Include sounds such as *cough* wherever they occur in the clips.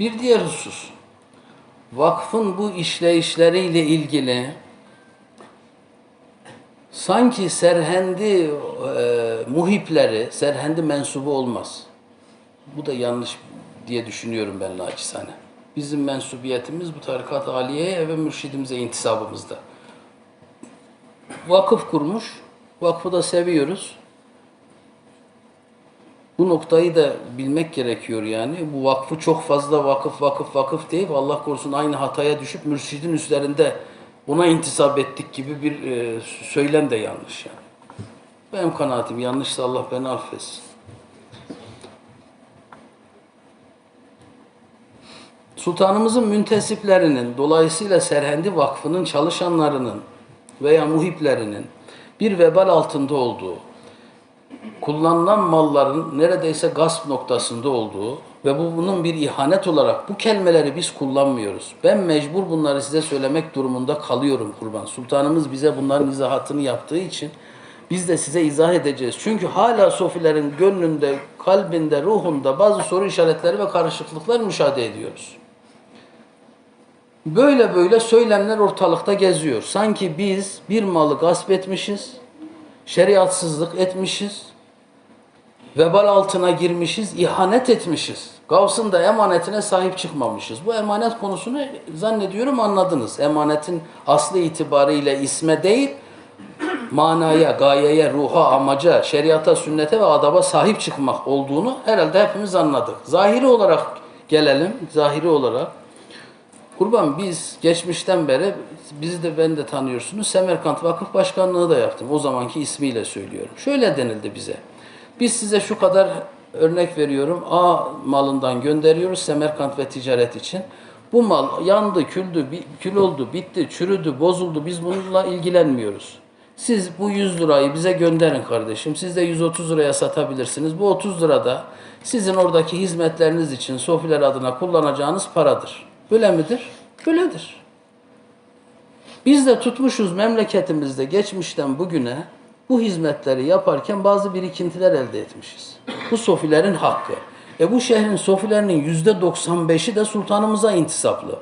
Bir diğer husus, vakfın bu işleyişleriyle ilgili sanki serhendi e, muhipleri, serhendi mensubu olmaz. Bu da yanlış diye düşünüyorum ben naçizane. Bizim mensubiyetimiz bu tarikat aliyeye ve mürşidimize intisabımızda. Vakıf kurmuş, vakfı da seviyoruz. Bu noktayı da bilmek gerekiyor yani. Bu vakfı çok fazla vakıf vakıf vakıf deyip Allah korusun aynı hataya düşüp mürşidin üzerinde ona intisap ettik gibi bir e, söylem de yanlış yani. Benim kanaatim yanlışsa Allah beni affetsin. Sultanımızın müntesiplerinin, dolayısıyla Serhendi Vakfı'nın çalışanlarının veya muhiplerinin bir vebal altında olduğu, kullanılan malların neredeyse gasp noktasında olduğu ve bu bunun bir ihanet olarak bu kelimeleri biz kullanmıyoruz. Ben mecbur bunları size söylemek durumunda kalıyorum kurban. Sultanımız bize bunların izahatını yaptığı için biz de size izah edeceğiz. Çünkü hala sofilerin gönlünde, kalbinde, ruhunda bazı soru işaretleri ve karışıklıklar müşahede ediyoruz. Böyle böyle söylemler ortalıkta geziyor. Sanki biz bir malı gasp etmişiz, şeriatsızlık etmişiz, vebal altına girmişiz, ihanet etmişiz. Gavs'ın da emanetine sahip çıkmamışız. Bu emanet konusunu zannediyorum anladınız. Emanetin aslı itibariyle isme değil, manaya, gayeye, ruha, amaca, şeriata, sünnete ve adaba sahip çıkmak olduğunu herhalde hepimiz anladık. Zahiri olarak gelelim, zahiri olarak. Kurban biz geçmişten beri, bizi de ben de tanıyorsunuz, Semerkant Vakıf Başkanlığı da yaptım. O zamanki ismiyle söylüyorum. Şöyle denildi bize. Biz size şu kadar örnek veriyorum. A malından gönderiyoruz Semerkant ve ticaret için. Bu mal yandı, küldü, kül oldu, bitti, çürüdü, bozuldu. Biz bununla ilgilenmiyoruz. Siz bu 100 lirayı bize gönderin kardeşim. Siz de 130 liraya satabilirsiniz. Bu 30 lirada sizin oradaki hizmetleriniz için Sofiler adına kullanacağınız paradır. Böyle midir? Böyledir. Biz de tutmuşuz memleketimizde geçmişten bugüne bu hizmetleri yaparken bazı birikintiler elde etmişiz. Bu sofilerin hakkı. E bu şehrin sofilerinin yüzde 95'i de sultanımıza intisaplı.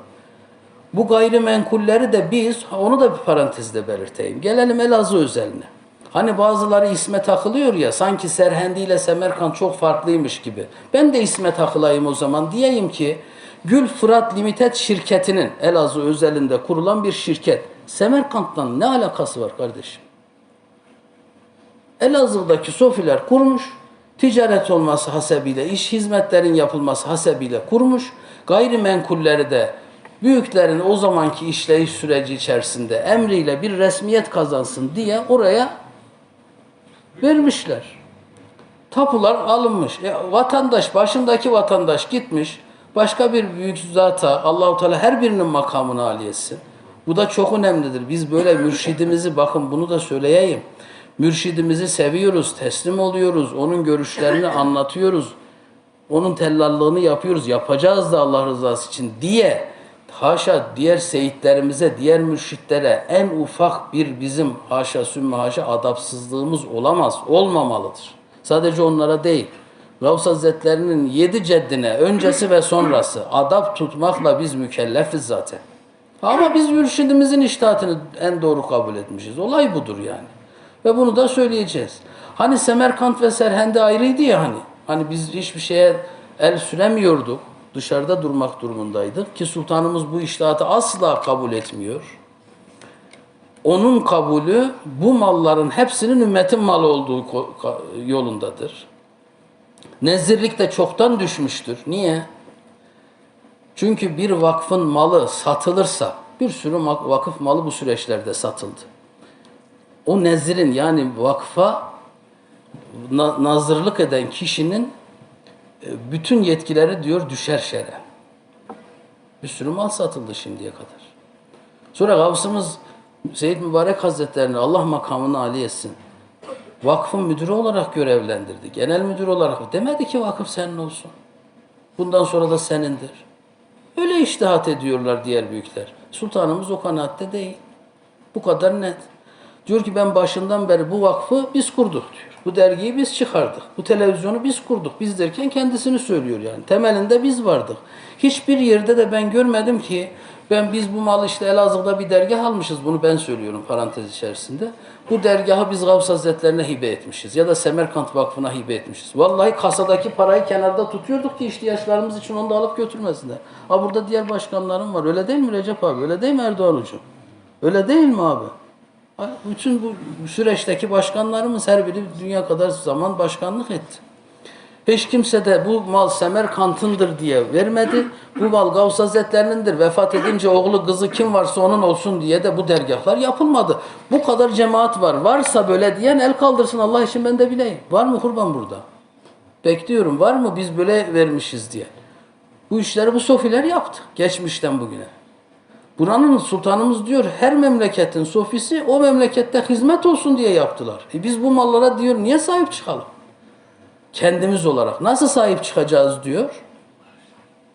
Bu gayrimenkulleri de biz, onu da bir parantezde belirteyim. Gelelim Elazığ özeline. Hani bazıları isme takılıyor ya, sanki Serhendi ile Semerkant çok farklıymış gibi. Ben de isme takılayım o zaman. Diyeyim ki, Gül Fırat Limited şirketinin Elazığ özelinde kurulan bir şirket. Semerkant'tan ne alakası var kardeşim? Elazığ'daki sofiler kurmuş, ticaret olması hasebiyle, iş hizmetlerin yapılması hasebiyle kurmuş, gayrimenkulleri de büyüklerin o zamanki işleyiş süreci içerisinde emriyle bir resmiyet kazansın diye oraya vermişler. Tapular alınmış. E, vatandaş, başındaki vatandaş gitmiş, başka bir büyük zata Allahu Teala her birinin makamını aliyesin. Bu da çok önemlidir. Biz böyle mürşidimizi bakın bunu da söyleyeyim. Mürşidimizi seviyoruz, teslim oluyoruz, onun görüşlerini *laughs* anlatıyoruz. Onun tellallığını yapıyoruz, yapacağız da Allah rızası için diye haşa diğer seyitlerimize, diğer mürşitlere en ufak bir bizim haşa sümme haşa adapsızlığımız olamaz, olmamalıdır. Sadece onlara değil. Gavs Hazretleri'nin yedi ceddine öncesi ve sonrası adap tutmakla biz mükellefiz zaten. Ama biz mürşidimizin iştahatını en doğru kabul etmişiz. Olay budur yani. Ve bunu da söyleyeceğiz. Hani Semerkant ve Serhendi ayrıydı ya hani. Hani biz hiçbir şeye el süremiyorduk. Dışarıda durmak durumundaydık. Ki sultanımız bu iştahatı asla kabul etmiyor. Onun kabulü bu malların hepsinin ümmetin malı olduğu yolundadır. Nezirlik de çoktan düşmüştür. Niye? Çünkü bir vakfın malı satılırsa, bir sürü vakıf malı bu süreçlerde satıldı. O nezirin yani vakfa na- nazırlık eden kişinin e, bütün yetkileri diyor düşer şere. Bir sürü mal satıldı şimdiye kadar. Sonra Gavsımız Seyyid Mübarek Hazretlerini Allah makamını âli etsin. Vakfın müdürü olarak görevlendirdi. Genel müdür olarak. Demedi ki vakıf senin olsun. Bundan sonra da senindir. Öyle iştihat ediyorlar diğer büyükler. Sultanımız o kanaatte değil. Bu kadar net. Diyor ki ben başından beri bu vakfı biz kurduk diyor. Bu dergiyi biz çıkardık. Bu televizyonu biz kurduk. Biz derken kendisini söylüyor yani. Temelinde biz vardık. Hiçbir yerde de ben görmedim ki ben biz bu malı işte Elazığ'da bir dergah almışız. Bunu ben söylüyorum parantez içerisinde. Bu dergahı biz Gavs Hazretlerine hibe etmişiz. Ya da Semerkant Vakfı'na hibe etmişiz. Vallahi kasadaki parayı kenarda tutuyorduk ki ihtiyaçlarımız için onu da alıp götürmesinler. Ha burada diğer başkanlarım var. Öyle değil mi Recep abi? Öyle değil mi Erdoğan Hocam? Öyle değil mi abi? Bütün bu süreçteki başkanlarımız her biri dünya kadar zaman başkanlık etti. Hiç kimse de bu mal Semerkant'ındır diye vermedi. Bu mal Gavs Hazretleri'nindir. Vefat edince oğlu kızı kim varsa onun olsun diye de bu dergahlar yapılmadı. Bu kadar cemaat var. Varsa böyle diyen el kaldırsın Allah için ben de bileyim. Var mı kurban burada? Bekliyorum. Var mı biz böyle vermişiz diye. Bu işleri bu sofiler yaptı. Geçmişten bugüne. Buranın sultanımız diyor her memleketin sofisi o memlekette hizmet olsun diye yaptılar. E biz bu mallara diyor niye sahip çıkalım? kendimiz olarak nasıl sahip çıkacağız diyor.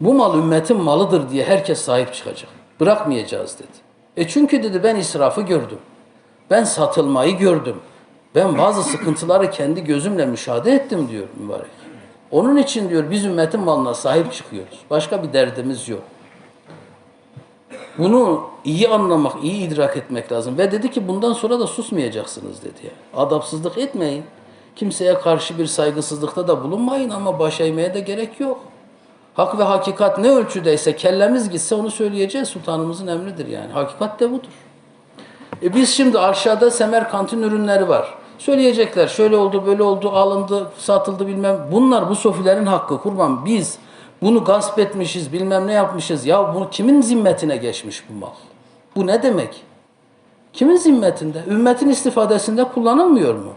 Bu mal ümmetin malıdır diye herkes sahip çıkacak. Bırakmayacağız dedi. E çünkü dedi ben israfı gördüm. Ben satılmayı gördüm. Ben bazı sıkıntıları kendi gözümle müşahede ettim diyor mübarek. Onun için diyor biz ümmetin malına sahip çıkıyoruz. Başka bir derdimiz yok. Bunu iyi anlamak, iyi idrak etmek lazım. Ve dedi ki bundan sonra da susmayacaksınız dedi. Yani. Adapsızlık etmeyin. Kimseye karşı bir saygısızlıkta da bulunmayın ama baş eğmeye de gerek yok. Hak ve hakikat ne ölçüdeyse kellemiz gitse onu söyleyeceğiz. Sultanımızın emridir yani. Hakikat de budur. E biz şimdi aşağıda Semerkant'ın ürünleri var. Söyleyecekler şöyle oldu böyle oldu alındı satıldı bilmem. Bunlar bu sofilerin hakkı kurban. Biz bunu gasp etmişiz bilmem ne yapmışız. Ya bunu kimin zimmetine geçmiş bu mal? Bu ne demek? Kimin zimmetinde? Ümmetin istifadesinde kullanılmıyor mu?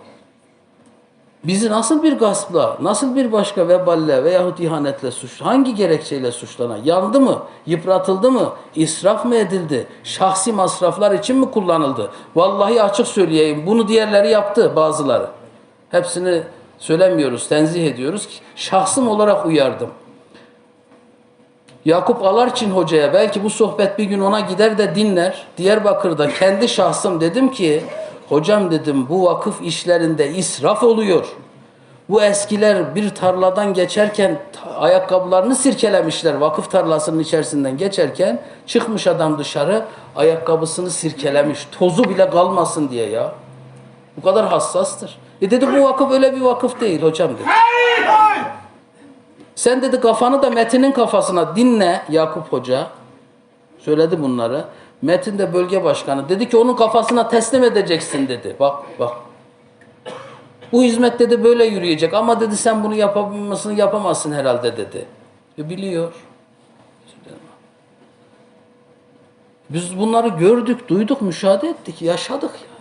Bizi nasıl bir gaspla, nasıl bir başka veballe veyahut ihanetle suç, hangi gerekçeyle suçlanan? Yandı mı? Yıpratıldı mı? İsraf mı edildi? Şahsi masraflar için mi kullanıldı? Vallahi açık söyleyeyim, bunu diğerleri yaptı bazıları. Hepsini söylemiyoruz, tenzih ediyoruz. Şahsım olarak uyardım. Yakup Alarçin hocaya belki bu sohbet bir gün ona gider de dinler. Diyarbakır'da kendi şahsım dedim ki hocam dedim bu vakıf işlerinde israf oluyor. Bu eskiler bir tarladan geçerken ayakkabılarını sirkelemişler vakıf tarlasının içerisinden geçerken çıkmış adam dışarı ayakkabısını sirkelemiş tozu bile kalmasın diye ya. Bu kadar hassastır. E dedi bu vakıf öyle bir vakıf değil hocam dedi. Sen dedi kafanı da Metin'in kafasına dinle Yakup Hoca. Söyledi bunları. Metin de bölge başkanı. Dedi ki onun kafasına teslim edeceksin dedi. Bak bak. Bu hizmet dedi böyle yürüyecek ama dedi sen bunu yapamazsın yapamazsın herhalde dedi. E biliyor. Biz bunları gördük, duyduk, müşahede ettik, yaşadık ya.